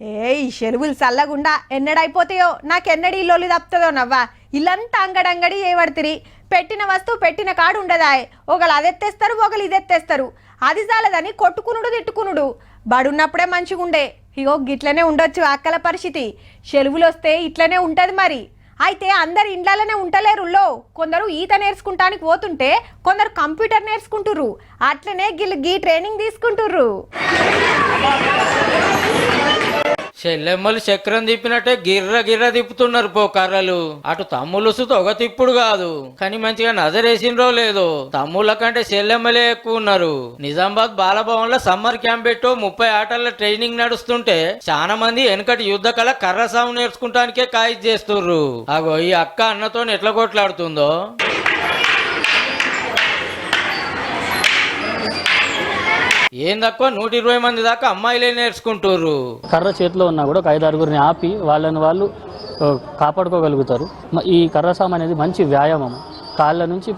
ఏ ఈ చెరువులు చల్లగుండా ఎన్నడైపోతాయో నాకెన్నడి ఇల్లు తప్పుతుందో నవ్వా. ఇల్లంతా అంగడంగడి ఏవడతిరి. పెట్టిన వస్తువు పెట్టిన కాడు ఉండదాయ్ ఒకళ్ళు అదెత్తేస్తారు ఒకళ్ళు ఇదెత్తేస్తారు. అది చాలదని కొట్టుకునుడు తిట్టుకునుడు. బడున్నప్పుడే మంచిగుండే. ఇగో గిట్లనే ఉండొచ్చు అక్కల పరిస్థితి. చెరువులు వస్తే ఇట్లనే ఉంటుంది మరి. అయితే అందరు ఇండ్లలోనే ఉంటలేరులో కొందరు ఈత నేర్చుకుంటానికి పోతుంటే కొందరు కంప్యూటర్ నేర్చుకుంటుర్రు. అట్లనే గిల్ గీ ట్రైనింగ్ తీసుకుంటుర్రు. చెల్లెమ్మలు చక్రం తిప్పినట్టే గిర్ర గిర్ర తిప్పుతున్నారు పో కర్రలు. అటు తమ్ములుసు తొగ తిప్పుడు కాదు. కానీ మంచిగా నజరేసినరో లేదో. తమ్ముళ్ళ కంటే చెల్లెమ్మలే ఎక్కువ ఉన్నారు. నిజామాబాద్ బాలభవన్లో సమ్మర్ క్యాంప్ పెట్టు ముప్పై ఆటల ట్రైనింగ్ నడుస్తుంటే చాలా మంది వెనకటి యుద్ధ కళ కర్ర సాము నేర్చుకుంటానికే కాయిజ్ చేస్తుర్రు. అగో ఈ అక్క అన్నతో ఎట్లా కొట్లాడుతుందో? ఏం తక్కువ? నూట ఇరవై మంది దాకా అమ్మాయిలే నేర్చుకుంటారు కర్ర చేతిలో ఉన్నా కూడా ఒక ఐదు ఆరుగురిని ఆపి వాళ్ళని వాళ్ళు కాపాడుకోగలుగుతారు. ఈ కర్ర సాము అనేది మంచి వ్యాయామం కాళ్ళ నుంచి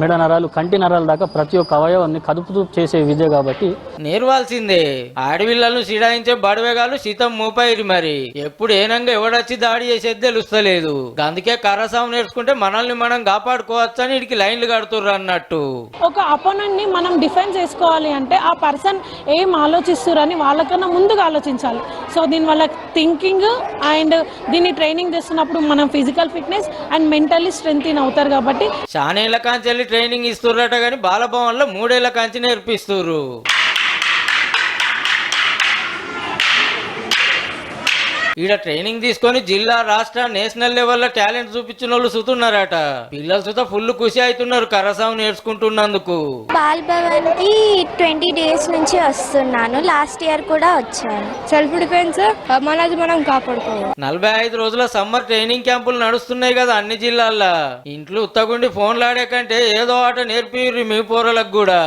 మెడ నరాలు కంటి నరాల దాకా ప్రతి ఒక్క అవయవాన్ని కదుపుతూ చేసే విద్య కాబట్టి నేర్వాల్సిందే. ఆడవిళ్ళను సిడాయించే బడవేగాలు సీతం మూపైరి మరి. ఎప్పుడు ఏనంగా ఎవడొచ్చి దాడి చేసేది తెలుస్తలేదు. అందుకే కర్రసాం నేర్చుకుంటే మనల్ని మనం కాపాడుకోవచ్చని ఇడికి లైన్లు కడుతుర్రు అన్నట్టు. ఒక అపోనెంట్ని మనం డిఫెన్స్ చేసుకోవాలి అంటే ఆ పర్సన్ ఏం ఆలోచిస్తురని వాళ్ళకన్నా ముందుగా ఆలోచించాలి. సో దీని వల్ల థింకింగ్ అండ్ దీన్ని ట్రైనింగ్ చేస్తున్నప్పుడు మనం ఫిజికల్ ఫిట్నెస్ అండ్ మెంటల్లీ స్ట్రెంగ్ అవుతారు కాబట్టి చానేళ్ళ కాంచెల్లి ట్రైనింగ్ ఇస్తుర్రట గాని బాలభవన్లో మూడేళ్ళ కాంచి నేర్పిస్తుర్రు. ఈడ ట్రైనింగ్ తీసుకొని జిల్లా రాష్ట్ర నేషనల్ లెవెల్లో టాలెంట్ చూపించిన వాళ్ళు సుతున్నారట. పిల్లలు సుత ఫుల్ ఖుషి అవుతున్నారు కర్రసాం నేర్చుకుంటున్నందుకు. బాల్ భవన్కి ట్వంటీ డేస్ నుంచి వస్తున్నాను. లాస్ట్ ఇయర్ కూడా వచ్చాను. సెల్ఫ్ డిఫెన్స్ మనది మనం కాపాడుకోవాలి. నలభై ఐదు రోజుల సమ్మర్ ట్రైనింగ్ క్యాంపులు నడుస్తున్నాయి కదా అన్ని జిల్లాల్లో. ఇంట్లో ఉత్తగుండి ఫోన్లు ఆడే కంటే ఏదో ఆట నేర్పిర్రి మీ పోరలకు కూడా.